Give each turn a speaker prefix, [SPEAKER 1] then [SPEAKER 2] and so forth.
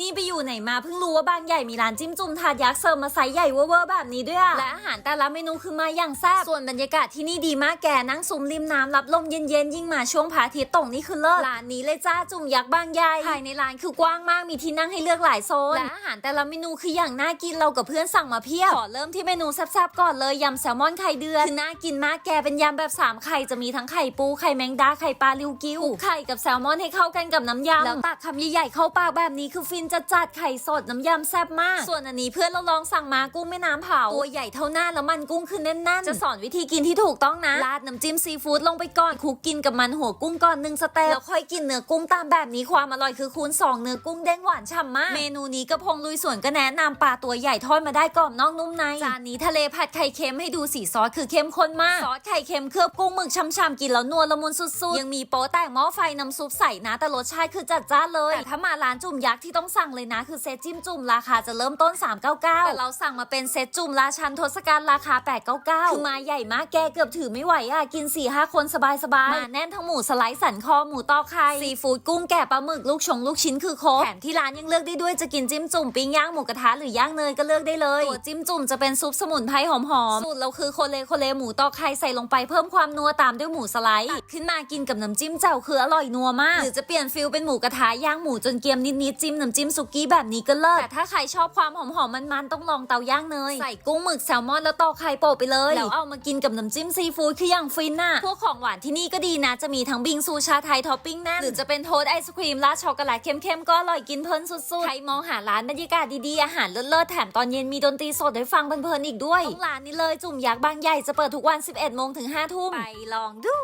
[SPEAKER 1] นี่ไปอยู่ไหนมาเพิ่งรู้ว่าบางใหญ่มีร้านจิ้มจุ่มถาดยักษ์เสิร์ฟมาไซส์ใหญ่เวอร์ๆแบบนี้ด้วยอะและอาหารแต่ละเมนูคือมาอย่างแซ่บส่วนบรรยากาศที่นี่ดีมากแกนั่งซุมริมน้ำรับลมเย็นๆยิ่งมาช่วงพระอาทิตย์ตกนี่คือเลิศร้านนี้เลยจ้าจุ่มยักษ์บางใหญ่ภายในร้านคือกว้างมากมีที่นั่งให้เลือกหลายโซนและอาหารแต่ละเมนูคืออย่างน่ากินเรากับเพื่อนสั่งมาเพียบขอเริ่มที่เมนูแซ่บๆก่อนเลยยำแซลมอนไข่เดือดคือน่ากินมากแกเป็นยำแบบสามไข่จะมีทั้งไข่ปูไข่แมงดาไข่ปลาลิวกิ้วไข่กับแซลมอนให้เข้ากันกับน้ำยำแล้วตักคำใหญ่ๆเข้าปากแบบนี้คือฟินจัดจัดๆไข่สดน้ำยำแซ่บมาก ส่วนอันนี้เพื่อนเราลองสั่งมากุ้งแม่น้ำเผาตัวใหญ่เท่าหน้าแล้วมันกุ้งคือแน่นๆ จะสอนวิธีกินที่ถูกต้องนะราดน้ำจิ้มซีฟู้ดลงไปก่อนคลุกกินกับมันหัวกุ้งก่อนหนึ่งสเต็ปแล้วค่อยกินเนื้อกุ้งตามแบบนี้ความอร่อยคือคูณสองเนื้อกุ้งเด้งหวานฉ่ำมาก เมนูนี้กระพงลุยสวนก็แนะนำปลาตัวใหญ่ทอดมาได้กรอบนอกนุ่มในจานนี้ทะเลผัดไข่เค็มให้ดูสีซอสคือเข้มข้นมากซอสไข่เค็มเคลือบกุ้งหมึกช่ำๆกินแล้วนัวละมุนสุดๆยังมีโป๊ะแตกหม้อไฟน้ำซุปใส่นะแต่รสชาติคือจัดจ้านเลยแต่ถ้ามาร้านจุ่มยักษ์ที่ต้องสั่งเลยนะคือเซตจิ้มจุ่มราคาจะเริ่มต้น 399 แต่เราสั่งมาเป็นเซตจุ่มราชันทศกัณฐ์ราคา 899 คือมาใหญ่มากแกเกือบถือไม่ไหวอะกิน4-5คนสบายๆมาแน่นทั้งหมูสไลด์สันคอหมูตอกไข่ซีฟู้ดกุ้งแกะปลาหมึกลูกชงลูกชิ้นคือครบแถมที่ร้านยังเลือกได้ด้วยจะกินจิ้มจุ่มปิ้งย่างหมูกระทะหรือย่างเนยก็เลือกได้เลยตัวจิ้มจุ่มจะเป็นซุปสมุนไพรหอมๆสูตรเราคือโคเลโคเลหมูตอกไข่ใส่ลงไปเพิ่มความนัวตามด้วยหมูสไลด์ตักขึ้นมากินกับน้ำจิ้มแจ่วคืออร่อยนัวมาก หรือจะเปลี่ยนฟิลเป็นหมูกระทะย่างหมูจนเกรียมนิดๆจิ้มน้ำจิ้มสุกี้แบบนี้ก็เลิศแต่ถ้าใครชอบความหอมๆมันๆต้องลองเตาย่างเนยใส่กุ้งหมึกแซลมอนแล้วตอกไข่โปะไปเลยแล้วเอามากินกับน้ำจิ้มซีฟู้ดคืออย่างฟินน่ะพวกของหวานที่นี่ก็ดีนะ จะมีทั้งบิงซูชาไทยท็อปปิ้งแน่นหรือจะเป็นโทสต์ไอศครีมราดช็อกโกแลตเข้มๆก็อร่อยกินเพลินสุดๆใครมองหาร้านบรรยากาศดีๆอาหารเลิศๆแถมตอนเย็นมีดนตรีสดให้ฟังเพลินๆอีกด้วยต้องร้านนี้เลยจุ่มยักษ์บางใหญ่จะเปิดทุกวัน 11โมงถึง5ทุ่มไปลองดู